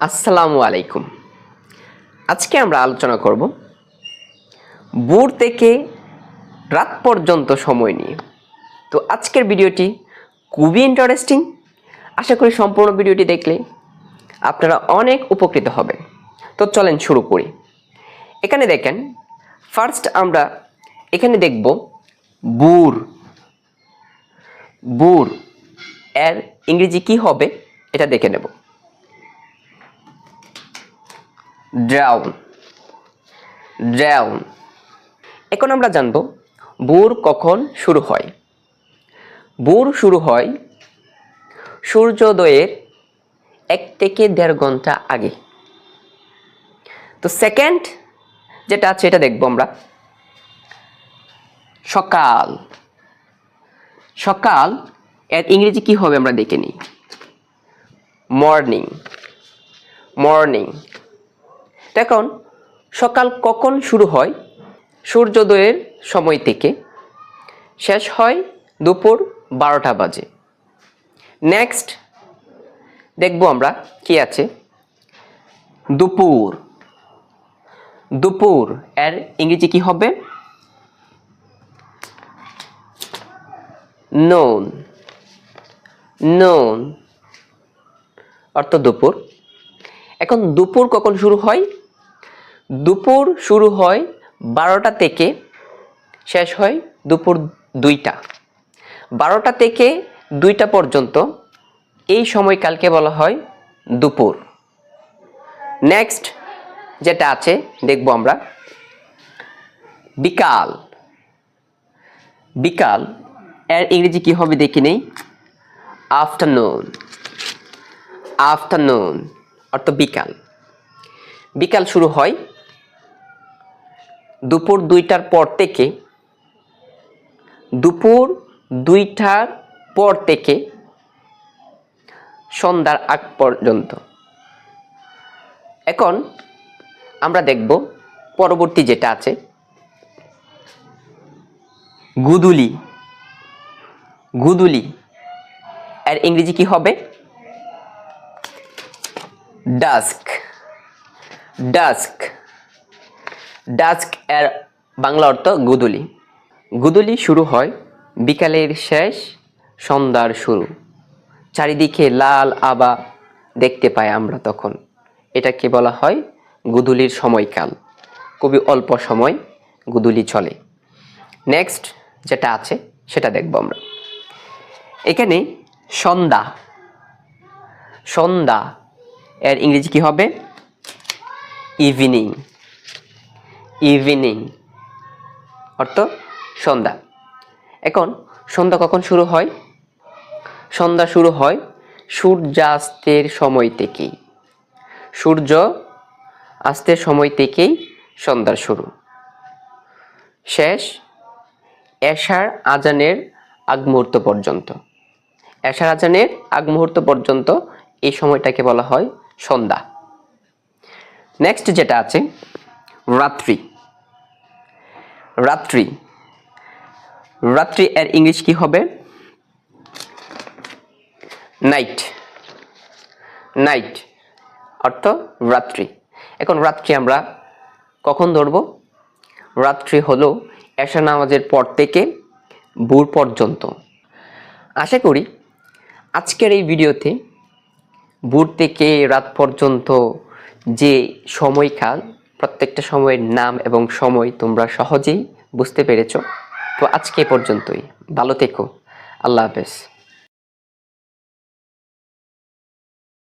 আসসালামু আলাইকুম। আজকে আমরা আলোচনা করব ভোর থেকে রাত পর্যন্ত সময় নিয়ে। তো আজকের ভিডিওটি খুবই ইন্টারেস্টিং আশা করি সম্পূর্ণ ভিডিওটি দেখলে আপনারা অনেক উপকৃত হবেন। তো চলেন শুরু করি। এখানে দেখেন ফার্স্ট আমরা এখানে দেখব বুর বুর এর ইংরেজি কি হবে? এটা দেখে নেব। ড্রাউন ড্রাউন এখন আমরা জানব ভোর কখন শুরু হয়? ভোর শুরু হয় সূর্যোদয়ের এক থেকে দেড় ঘণ্টা আগে। তো সেকেন্ড যেটা আছে, এটা দেখব আমরা। সকাল। সকাল, এর ইংরেজি কি হবে আমরা দেখে নিই? মর্নিং মর্নিং এখন সকাল কখন শুরু হয়? সূর্যোদয়ের সময় থেকে। শেষ হয় দুপুর বারোটা বাজে। নেক্সট দেখব আমরা কি আছে। দুপুর। দুপুর এর ইংরেজি কি হবে? নোন নোন অর্থ দুপুর। এখন দুপুর কখন শুরু হয়? দুপুর শুরু হয় বারোটা থেকে, শেষ হয় দুপুর দুইটা। বারোটা থেকে দুইটা পর্যন্ত এই সময়কালকে বলা হয় দুপুর। নেক্সট যেটা আছে, দেখব আমরা। বিকাল। বিকাল, এর ইংরেজি কি হবে দেখি নেই? আফটারনুন আফটারনুন অর্থ বিকাল। বিকাল শুরু হয় দুপুর দুইটার পর থেকে, দুপুর দুইটার পর থেকে সন্ধ্যার আগ পর্যন্ত। এখন আমরা দেখব পরবর্তী যেটা আছে, গুদুলি। গুদুলি, এর ইংরেজি কি হবে? ডাস্ক। ডাস্ক। ডাস্ক এর বাংলা অর্থ গুদুলি। গুদুলি শুরু হয় বিকালের শেষ সন্ধ্যার শুরু। চারিদিকে লাল আবা দেখতে পাই আমরা তখন। এটাকে বলা হয় গুদুলির সময়কাল। খুবই অল্প সময় গুদুলি চলে। নেক্সট যেটা আছে, সেটা দেখব আমরা। এখানে সন্ধ্যা। সন্ধ্যা এর ইংরেজি কি হবে? ইভিনিং ইভিনিং অর্থ সন্ধ্যা। এখন সন্ধ্যা কখন শুরু হয়? সন্ধ্যা শুরু হয় সূর্যাস্তের সময় থেকেই। সূর্য আস্তের সময় থেকেই সন্ধ্যার শুরু। শেষ এশার আজানের আগ মুহূর্ত পর্যন্ত। এশার আজানের আগ মুহূর্ত পর্যন্ত এই সময়টাকে বলা হয় সন্ধ্যা। নেক্সট যেটা আছে রাত্রি। রাত্রি। রাত্রি এর ইংলিশ কি হবে? নাইট। নাইট। অর্থ রাত্রি। এখন রাত্রি আমরা কখন ধরব? রাত্রি হলো এশা নামাজের পর থেকে ভোর পর্যন্ত। আশা করি আজকের এই ভিডিওতে ভোর থেকে রাত পর্যন্ত যে সময়কাল প্রত্যেকটা সময়ের নাম এবং সময় তোমরা সহজেই বুঝতে পেরেছ। তো আজকে পর্যন্তই। ভালো থেকো। আল্লাহ হাফেজ।